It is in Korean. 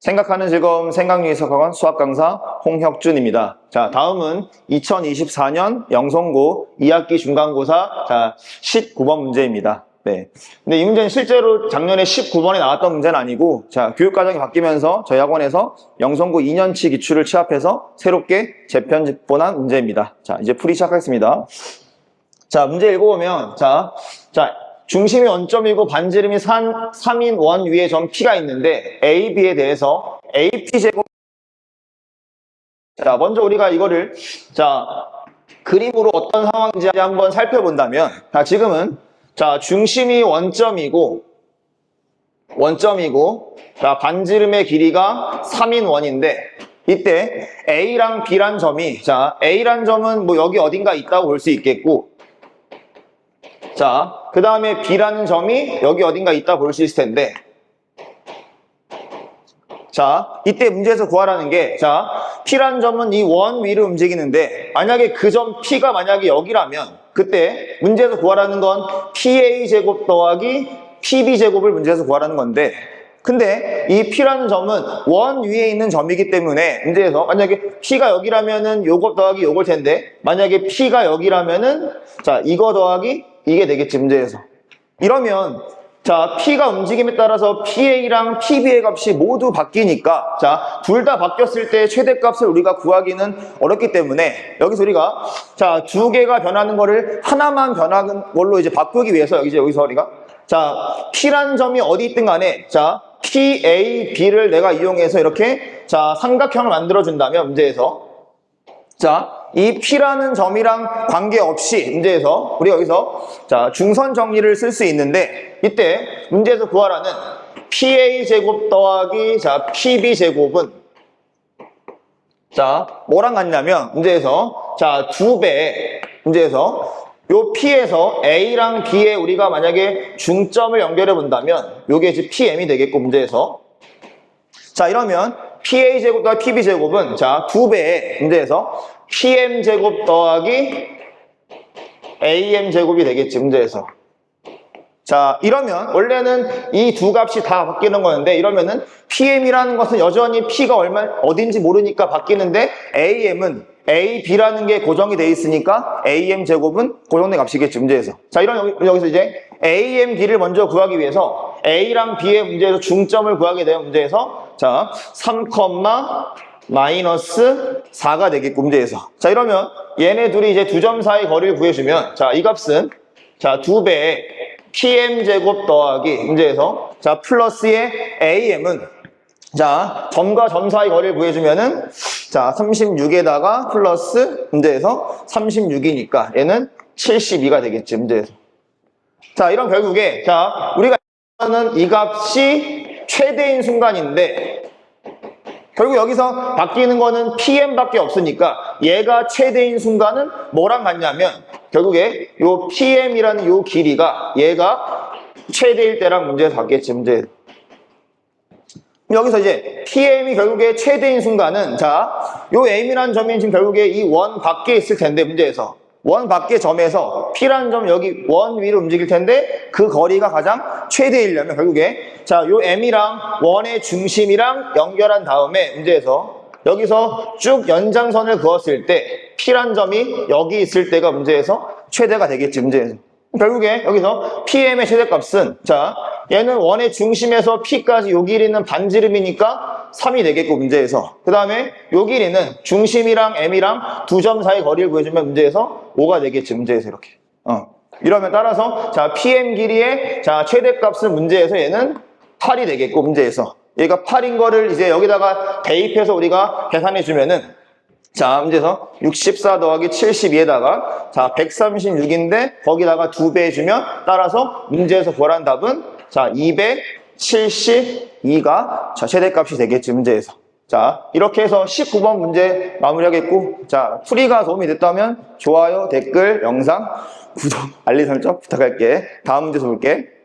생각하는 즐거움 생각유희석학원 수학 강사 홍혁준입니다. 자, 다음은 2024년 영성고 2학기 중간고사 자, 19번 문제입니다. 네. 근데 이 문제는 실제로 작년에 19번에 나왔던 문제는 아니고 자, 교육과정이 바뀌면서 저희 학원에서 영성고 2년치 기출을 취합해서 새롭게 재편집본한 문제입니다. 자, 이제 풀이 시작하겠습니다. 자, 문제 읽어보면 자, 자, 중심이 원점이고 반지름이 3, 3인 원 위에 점 P가 있는데 A, B에 대해서 AP 제곱. 자, 먼저 우리가 이거를 자, 그림으로 어떤 상황인지 한번 살펴본다면 자, 지금은 자, 중심이 원점이고 원점이고 자, 반지름의 길이가 3인 원인데 이때 A랑 B란 점이 자, A란 점은 뭐 여기 어딘가 있다고 볼 수 있겠고 자, 그 다음에 B라는 점이 여기 어딘가 있다 볼 수 있을 텐데. 자, 이때 문제에서 구하라는 게 자, P라는 점은 이 원 위를 움직이는데 만약에 그 점 P가 만약에 여기라면 그때 문제에서 구하라는 건 PA 제곱 더하기 PB 제곱을 문제에서 구하라는 건데 근데 이 P라는 점은 원 위에 있는 점이기 때문에 문제에서 만약에 P가 여기라면은 요것 더하기 요걸 텐데 만약에 P가 여기라면은 자 이거 더하기 이게 되겠지 문제에서. 이러면 자 P가 움직임에 따라서 PA랑 PB의 값이 모두 바뀌니까 자 둘 다 바뀌었을 때 최대값을 우리가 구하기는 어렵기 때문에 여기서 우리가 자 두 개가 변하는 거를 하나만 변하는 걸로 이제 바꾸기 위해서 이제 여기서 우리가 자 P라는 점이 어디 있든 간에 자 PA, B를 내가 이용해서 이렇게 자 삼각형을 만들어 준다면 문제에서 자, 이 P라는 점이랑 관계없이 문제에서 우리 여기서 자 중선 정리를 쓸 수 있는데 이때 문제에서 구하라는 PA 제곱 더하기 자 PB 제곱은 자 뭐랑 같냐면 문제에서 자두 배 문제에서 요 P에서 A랑 B에 우리가 만약에 중점을 연결해 본다면 요게 이제 PM이 되겠고 문제에서 자 이러면 PA 제곱 더하기 PB 제곱은 자 두 배의 문제에서 PM 제곱 더하기 AM 제곱이 되겠지 문제에서. 자 이러면 원래는 이 두 값이 다 바뀌는 거였는데 이러면은 PM이라는 것은 여전히 P가 얼마 어딘지 모르니까 바뀌는데 AM은 A, B라는 게 고정이 돼 있으니까 AM 제곱은 고정된 값이겠지 문제에서. 자 이런 여기, 여기서 이제 AM B를 먼저 구하기 위해서 A랑 B의 문제에서 중점을 구하게 되는 문제에서. 자 3, 마이너스 4가 되겠고 문제에서. 자 이러면 얘네 둘이 이제 두 점 사이 거리를 구해주면 자 이 값은 자 두 배의 PM 제곱 더하기 문제에서 자 플러스의 AM은 자 점과 점 사이 거리를 구해주면은 자 36에다가 플러스 문제에서 36이니까 얘는 72가 되겠지 문제에서. 자 이런 결국에 자 우리가 하는 이 값이 최대인 순간인데 결국 여기서 바뀌는 거는 PM밖에 없으니까 얘가 최대인 순간은 뭐랑 같냐면 결국에 요 PM이라는 요 길이가 얘가 최대일 때랑 문제에서 바뀌겠지 문제. 여기서 이제 PM이 결국에 최대인 순간은 자, 요 M이라는 점이 지금 결국에 이 원 밖에 있을 텐데 문제에서. 원 밖의 점에서 P라는 점 여기 원 위로 움직일 텐데 그 거리가 가장 최대이려면 결국에 자, 요 M이랑 원의 중심이랑 연결한 다음에 문제에서 여기서 쭉 연장선을 그었을 때 P란 점이 여기 있을 때가 문제에서 최대가 되겠지 문제에서. 결국에 여기서 PM의 최대값은 자 얘는 원의 중심에서 P까지 요 길이는 반지름이니까 3이 되겠고 문제에서. 그 다음에 요 길이는 중심이랑 M이랑 두 점 사이 거리를 구해주면 문제에서 5가 되겠지 문제에서 이렇게. 어. 이러면 따라서 자 PM 길이의 자 최대값은 문제에서 얘는 8이 되겠고 문제에서 얘가 8인 거를 이제 여기다가 대입해서 우리가 계산해 주면은 자, 문제에서 64 더하기 72에다가 자, 136인데 거기다가 2배 해주면 따라서 문제에서 구하라는 답은 자, 272가 자, 최대값이 되겠지, 문제에서. 자, 이렇게 해서 19번 문제 마무리하겠고 자, 풀이가 도움이 됐다면 좋아요, 댓글, 영상, 구독, 알림 설정 부탁할게. 다음 문제 볼게.